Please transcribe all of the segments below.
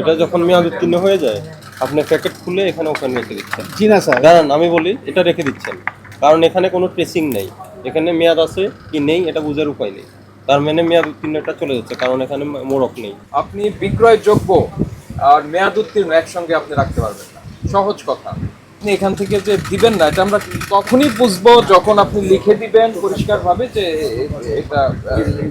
এটা যখন মেয়াদ উত্তীর্ণ হয়ে যায় আপনি প্যাকেট খুলে এখানে ওখানে রেখে দিচ্ছেন। জি না স্যার। দাঁড়ান আমি বলি এটা রেখে দিচ্ছেন। কারণ এখানে কোনো ট্রেসিং নেই। এখানে মেয়াদ আছে কি নেই এটা বোঝার উপায় নেই। তার মানে মেয়াদ উত্তীর্ণটা চলে যাচ্ছে কারণ এখানে মোড়ক নেই। আপনি বিক্রয়যোগ্য আর মেয়াদ উত্তীর্ণ একসঙ্গে আপনি রাখতে পারবেন না। সহজ কথা। আপনি এখান থেকে যে দিবেন না এটা আমরা তখনই বুঝব যখন আপনি লিখে দিবেন পরিষ্কারভাবে যে এটা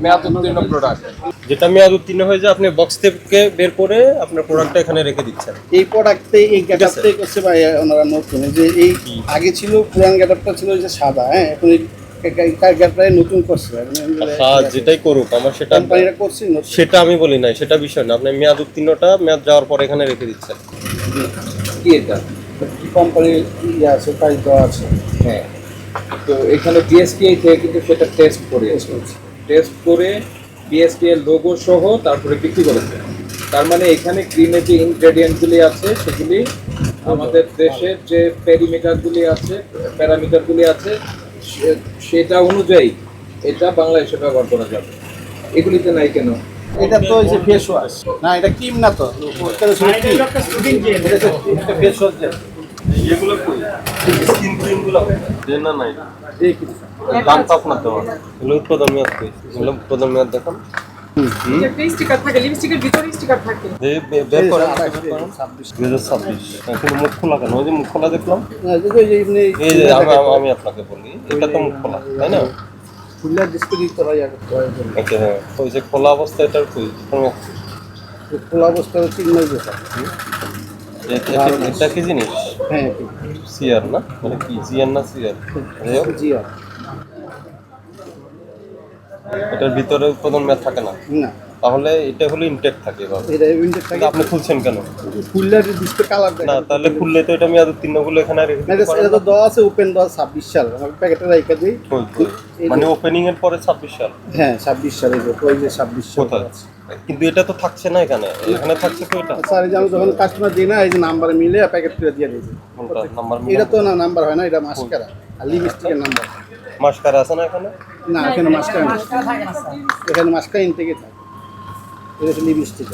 মেয়াদ উত্তীর্ণ প্রোডাক্ট যেটা মেয়াদ উত্তীর্ণ হয়ে যায় আপনি বক্স থেকে বের করে আপনার প্রোডাক্টটা এখানে রেখে দিচ্ছেন। এই প্রোডাক্টে এই গেটআপটাই করছে ভাই ওনারা নতুন। এই যে এই আগে ছিল পুরান গেটআপটা ছিল যে সাদা হ্যাঁ? এখন নতুন করছে হ্যাঁ যেটাই করুক আমার সেটা কোম্পানিরা করছে নতুন। সেটা আমি বলি নাই সেটা বিষয় না। আপনি মেয়াদ উত্তীর্ণটা মেয়াদ যাওয়ার পর এখানে রেখে দিচ্ছেন। কি এটা? কি কোম্পানির ইয়ে আছে প্রাইস দেওয়া আছে। হ্যাঁ। তো এখানে বিএসপিআই থেকে কিন্তু সেটা টেস্ট করিয়েছে টেস্ট করে বিএসপিআই লোগো সহ তারপরে বিক্রি করেছে তার মানে এখানে ক্রিমে যে ইনগ্রেডিয়েন্টগুলি আছে সেগুলি আমাদের দেশের যে প্যারিমিটারগুলি আছে প্যারামিটারগুলি আছে সেটা অনুযায়ী এটা বাংলাদেশে ব্যবহার করা যাবে। এগুলিতে নাই কেন? এটা তো হচ্ছে ফেস ওয়াশ না এটা ক্রিম না তো। ক্রিম এটা ফেস ওয়াশ এগুলো কই স্কিন ক্রিমগুলো দেন না নাই। এই কি? দাম তো আপনার দেওয়া এগুলো উৎপাদন মেয়াদ কই এগুলো উৎপাদন মেয়াদ দেখান। যে কিন্তু মুখ খোলা কেন? ওই যে মুখ খোলা দেখলাম। যে যে আমি আপনাকে বলি এটা তো মুখ খোলা তাই না? ফুল্লা ডিসপ্লে দিতে হয় হয় বলে। আচ্ছা হ্যাঁ। ওই যে খোলা অবস্থা এটার কই? খোলা অবস্থা হচ্ছে যে এটা- এটা কি জিনিস? হ্যাঁ সিয়ার না? মানে কি জিয়ার না সিয়ার যাই হোক, জি এটার ভিতরে উৎপাদন মেয়াদ থাকে না? না। তাহলে এটা হলো ইনটেক থাকে এভাবে। এটা উইন্ডো থাকে। আপনি খুলছেন কেন? ফুল্লা ডিসপ্লে কালার না তাহলে খুললে তো এটা মেয়াদ উত্তীর্ণগুলো এখানে রেখে না দিতে এটা পারেন এটা তো। দেওয়া আছে ওপেন দেওয়া ছাব্বিশ সাল। আমি প্যাকেটে রেখে দিই? মানে ওপেনিং এর পরে ছাব্বিশ সাল? হ্যাঁ ছাব্বিশ সালে যে ওই যে ছাব্বিশ সাল। কোথায়? কিন্তু এটা তো থাকছে না এখানে। এখানে থাকছে তো এটা। স্যার এই যে আমি যখন কাস্টমার দিই না এই যে নাম্বার মিলে প্যাকেট করে দিয়ে দিয়েছি নাম্বার এটা তো না নাম্বার হয় না এটা মাস্কারা আর লিপস্টিকের নাম্বার মাস্কারা আছে না এখানে? না এখানে মাস্কারা এখানে মাস্কারা ইনটেকে থাকে। এটা হচ্ছে লিপস্টিক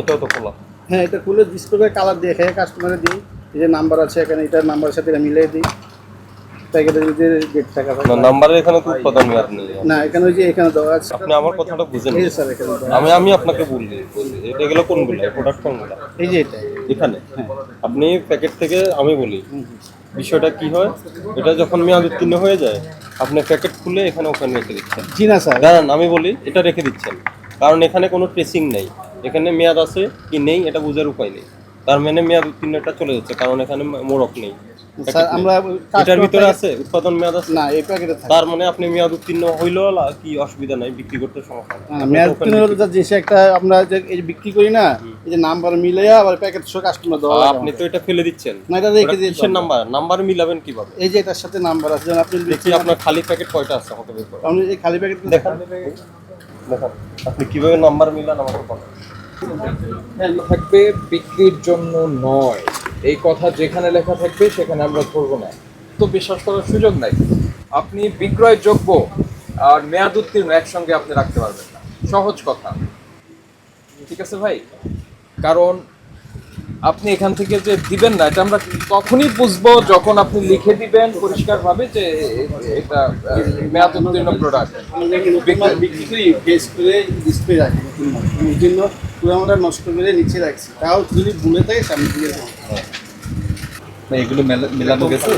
এটাও তো খোলা। হ্যাঁ এটা খুলে ডিসপ্লে কালার দিয়ে খেয়ে কাস্টমারে দিই। এই যে নাম্বার আছে এখানে এটার নাম্বারের সাথে এটা মিলিয়ে দিই। প্যাকেটের ভিতরে ডেট থাকা না নাম্বারের এখানে তো উৎপাদন মেয়াদ নেই। না এখানে ওই যে এখানে দেওয়া আছে। আপনি আমার কথাটা বুঝেন। এই স্যার এখানে আমি আমি আপনাকে বললি বললি, এটা এগুলো কোনগুলো? প্রোডাক্ট কোনগুলো এই যে এটা। এখানে? আপনি প্যাকেট থেকে আমি বলি। বিষয়টা কি হয়? এটা যখন মেয়াদ উত্তীর্ণ হয়ে যায় আপনি প্যাকেট খুলে এখানে ওখানে রেখে দিচ্ছেন। জি না স্যার দাঁড়ান আমি বলি এটা রেখে দিচ্ছেন। কারণ এখানে কোনো ট্রেসিং নেই। এখানে মেয়াদ আছে কি নেই এটা বোঝার উপায় নেই। তার মানে মেয়াদ উত্তীর্ণটা চলে যাচ্ছে কারণ এখানে মোড়ক নেই। স্যার আমরা এটার ভিতরে আছে উৎপাদন মেয়াদ আছে। না এই প্যাকেটে থাকে। তার মানে আপনি মেয়াদ উত্তীর্ণ হইলেও কি অসুবিধা নাই বিক্রি করতে সমস্যা মেয়াদ উত্তীর্ণ হলে তো যে একটা আমরা যে এই বিক্রি করি না এই যে নাম্বার আবার প্যাকেট কাস্টমার দেওয়া আপনি তো এটা ফেলে দিচ্ছেন। না এটা রেখে ওটা নাম্বার? নাম্বার মিলাবেন কীভাবে? এই যে এটার সাথে নাম্বার আছে যেমন আপনি দেখি আপনার খালি প্যাকেট কয়টা আছে আমাকে বের করুন আপনি এই খালি প্যাকেট দেখান। দেখান, আপনি কীভাবে নাম্বার মিলান আমাকে বলেন। থাকবে বিক্রির জন্য নয়। এই কথা যেখানে লেখা থাকবে, সেখানে আমরা ধরবো না। তো বিশ্বাস করার সুযোগ নাই। আপনি বিক্রয়যোগ্য আর মেয়াদ উত্তীর্ণ একসঙ্গে আপনি রাখতে পারবেন না। সহজ কথা। ঠিক আছে ভাই? কারণ আপনি এখান থেকে যে দিবেন না এটা আমরা তখনই বুঝব যখন আপনি লিখে দিবেন পরিষ্কারভাবে যে এটা মেয়াদ উত্তীর্ণ প্রোডাক্ট বিক্রি করি ফেস করে ডিসপ্লে রাখি এই জন্য পুরো আমরা নষ্ট করে নিচে রাখছি। তাও যদি ভুলে থাকে সামনে দিয়ে দেবো। এগুলো মেলা- মেলানো গেছে?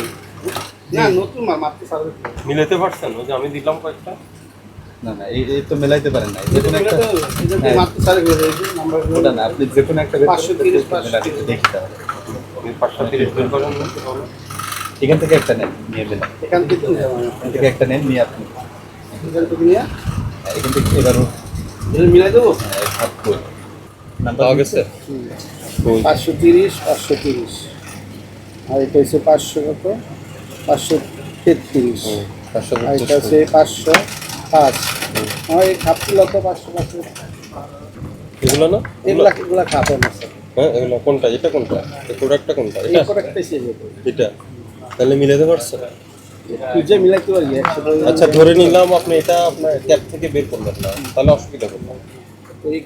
না নতুন মাল মাত্র মিলাতে পারছেন? যে আমি দিলাম কয়েকটা। না না এই তো মেলাইতে পারেন না। যে কোনো একটা হ্যাঁ। ওটা না আপনি যে কোনো একটা বের করতে 530, পারবেন, মেলাতে দেখি তাহলে। এই পাঁচটা তিরিশ করেন। এখান থেকে একটা নেন নিয়ে মেলা এখান থেকে। এখান থেকে একটা নেন নিয়ে আপনি। এখান থেকে নিয়ে? হ্যাঁ, এখান থেকে এবারও এটা মিলাই দেবো? হ্যাঁ, নাম্বার গেছে? পাঁচশো তিরিশ পাঁচশো তিরিশ। আর এটা হচ্ছে পাঁচশো কত? পাঁচশো তেত্রিশ। পাঁচশো আর এটা হচ্ছে পাঁচশো পাঁচ আমার এই খাপগুলো তো পাঁচশো পাঁচশো। এগুলো না? এগুলা এগুলা খাপ আমার হ্যাঁ এগুলো কোনটা? এটা কোনটা? এই প্রোডাক্টটা কোনটা? এটা? প্রোডাক্টটাই শেষ এটা? তাহলে মিলাতে পারছ? তুই যে মিলাইতে একসাথে আচ্ছা ধরে নিলাম আপনি এটা আপনার ক্যাব থেকে বের করলেন না। তাহলে অসুবিধা করবেন ওই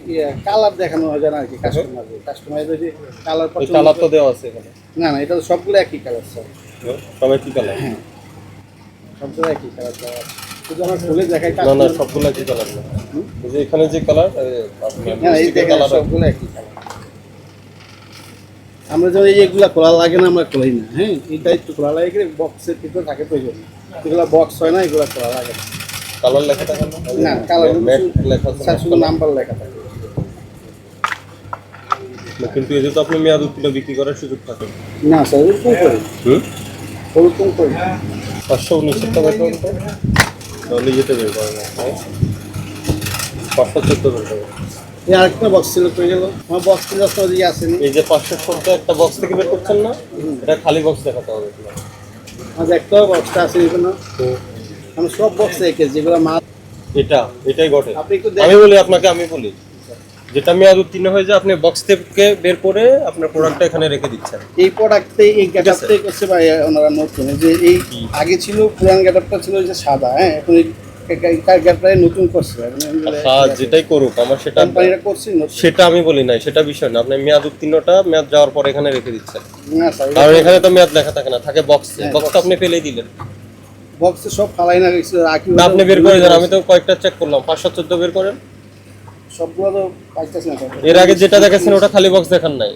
কালার দেখানো হয় জানা আর কি কাস্টমার কাস্টমার যদি কালার কালার তো দেওয়া আছে এখানে। না না এটা তো সবগুলো একই কালার স্যার সবাই কি কালার সবগুলো একই কালার দেওয়া আছে। না না সবগুলো কি কালার না যে এখানে যে কালার এই দেখেন কালার সবগুলো একই কালার আমরা যখন এই এগুলা খোলা লাগে না আমরা খোলাই না হ্যাঁ? এটা একটু খোলা লাগে বক্সের ভিতরে থাকে প্রয়োজন এগুলা। বক্স হয় না এগুলা খোলা লাগে না। কালার লেখা থাকে না? কালার লেখা শুধু নাম্বার লেখা থাকে। কিন্তু এতে তো আপনি মেয়াদ উত্তীর্ণ বিক্রি করার সুযোগ থাকে না স্যার ওরকম করি। ওরকম করি। পাঁচশো উনিশের টাকা তো তাহলে যেতে বের করে যায়। হ্যাঁ? পাঁচশো চোদ্দ বের করে এই আরেকটা বক্স ছিল গেল? আমার বক্স ছিল আপনার দিকে আসেনি এই যে পাঁচশো সত্তর একটা বক্স থেকে বের করছেন না? এটা খালি বক্স দেখাতে হবে একটাও বক্সটা আছে কোনো আমি সব বক্স রেখেছি যেগুলো মাছ এটা এটাই ঘটে আপনি একটু আমি বলি আপনাকে আমি বলি। যেটা মেয়াদ উত্তীর্ণ হয়ে যায় আপনি বক্স থেকে বের করে আপনার প্রোডাক্টটা এখানে রেখে দিচ্ছেন। এই প্রোডাক্টে এই গেটআপটাই করছে ভাই ওনারা নতুন। যে এই আগে ছিল পুরান গেটআপটা ছিল যে সাদা হ্যাঁ? এখন এই নতুন করছে। আচ্ছা যেটাই করুক আমার সেটা কোম্পানিটা করছে সেটা আমি বলি নাই সেটা বিষয় না। আপনি মেয়াদ উত্তীর্ণটা মেয়াদ যাওয়ার পর এখানে রেখে দিচ্ছেন। না স্যার কারণ এখানে তো মেয়াদ লেখা থাকে না থাকে বক্সে হ্যাঁ, বক্সটা আপনি ফেলে দিলেন। বক্সে সব ফালাই না আপনি বের করে দেন আমি তো কয়েকটা চেক করলাম পাঁচশো চোদ্দ বের করেন। সবগুলো তো পাইতেছে না স্যার। এর আগে যেটা দেখেছেন ওটা খালি বক্স দেখান নাই।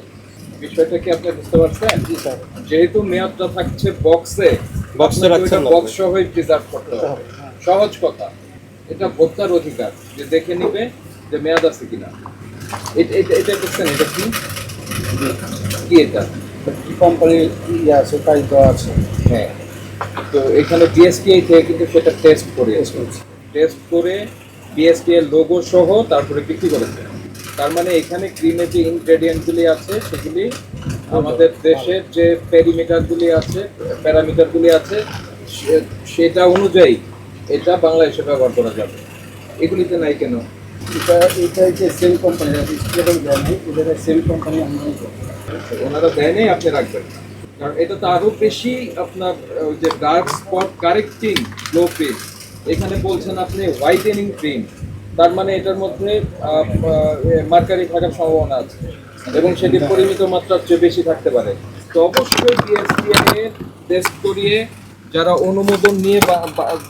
বিষয়টা কি আপনি বুঝতে পারছেন? জি স্যার। যেহেতু মেয়াদটা থাকছে বক্সে বক্সে রাখছেন বক্স সহই প্রিজার্ভ করতে হবে। সহজ কথা। এটা ভোক্তার অধিকার যে দেখে নিবে যে মেয়াদ আছে কিনা। এটা এটা এটা দেখছেন এটা কি? কি এটা? কি কোম্পানির ইয়ে আছে প্রাইস দেওয়া আছে। হ্যাঁ। তো এখানে বিএসটিআই থেকে কিন্তু সেটা টেস্ট করে টেস্ট করে বিএসটিআই লোগো সহ তারপরে বিক্রি করেছে। তার মানে এখানে ক্রিমের যে ইনগ্রেডিয়েন্টগুলি আছে সেগুলি আমাদের দেশের যে প্যারিমিটারগুলি আছে প্যারামিটারগুলি আছে সেটা অনুযায়ী এটা বাংলাদেশে ব্যবহার করা যাবে। এগুলিতে নাই কেন? এটা এটা যে সেম কোম্পানি দেয় নাই এটা সেম কোম্পানি ওনারা দেয়নি আপনি রাখবেন। কারণ এটা তো আরও বেশি আপনার ওই যে dark spot correcting low page এখানে বলছেন আপনি হোয়াইটেনিং ক্রিম তার মানে এটার মধ্যে মার্কারি থাকার সম্ভাবনা আছে। এবং সেটি পরিমিত মাত্রার চেয়ে বেশি থাকতে পারে। তো অবশ্যই বিএসটিআই এর টেস্ট করিয়ে যারা অনুমোদন নিয়ে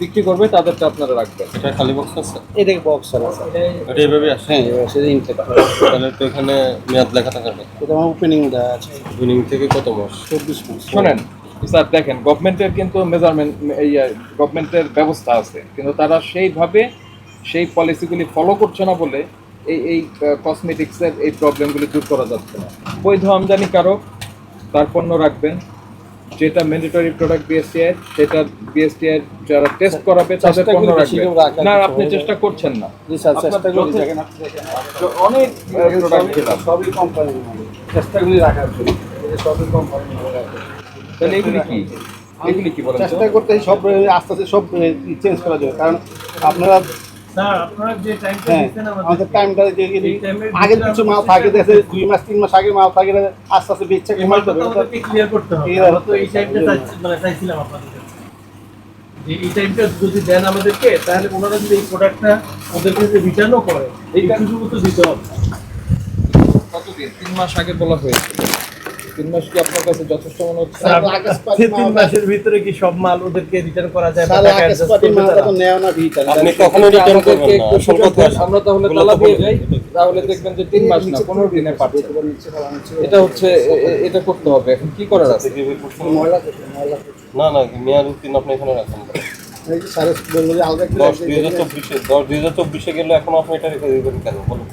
বিক্রি করবে তাদেরটা আপনারা রাখবেন। এটা খালি বক্স আছে? এটা বক্স আছে। এটা এইভাবে আসে? হ্যাঁ সেটা ইনটেক তাহলে তো এখানে মেয়াদ লেখা থাকে না এটা আমার ওপেনিং দেওয়া আছে। ইভিনিং থেকে কত মাস? চব্বিশ মাস। শোনেন স্যার দেখেন গভর্নমেন্টের কিন্তু মেজারমেন্ট গভর্নমেন্টের ব্যবস্থা আছে। কিন্তু তারা সেইভাবে সেই পলিসিগুলি ফলো করছে না বলে এই এই কসমেটিক্সের এই প্রবলেমগুলি দূর করা যাচ্ছে না। বৈধ আমদানিকারক তার পণ্য রাখবেন। যেটা ম্যান্ডেটরি প্রোডাক্ট বিএসটিআই সেটা বিএসটিআই যারা টেস্ট করাবে তাদের পণ্য রাখবেন। না আপনি চেষ্টা করছেন না। জি স্যার আপনার চেষ্টা করি দেখেন অনেক প্রোডাক্ট সবই কোম্পানি চেষ্টাগুলি রাখার জন্য। সবই কোম্পানি তাহলে এগুলি কি? এগুলি কি বলেন চেষ্টা করতে সব আস্তে আস্তে সব চেঞ্জ করা যাবে। কারণ আপনারা হ্যাঁ আমাদের টাইমটা কিছু মাল থাকে দেখে দুই মাস তিন মাস আগের মাল থাকে আস্তে আস্তে বেচছে আপনাদের কাছে যে এই টাইমটা যদি দেন আমাদেরকে তাহলে ওনারা যদি এই প্রোডাক্টটা ওদেরকে যদি রিটার্নও করে এই সুযোগ তো দিতে হবে। কতদিন? তিন মাস আগে বলা হয়েছিল তিন মাস কি আপনার কাছে যথেষ্ট মনে হচ্ছে? তিন মাসের ভিতরে কি সব মাল ওদেরকে রিটার্ন করা যায় আপনি কখনো রিটার্ন করবেন না। একটু সুযোগ কথা আমরা তাহলে তালা দিয়ে যাই তাহলে দেখবেন যে তিন মাস না পনেরো দিনে পাচ্ছে এটা হচ্ছে এটা করতে হবে। এখন কি করার আছে? ময়লা না না মেয়াদ উত্তীর্ণ আপনি এখানে রাখেন। দশ দুই হাজার চব্বিশে দশ দুই হাজার চব্বিশে গেলে এখন আপনি এটা রেখে দিবেন কেন? বলুন।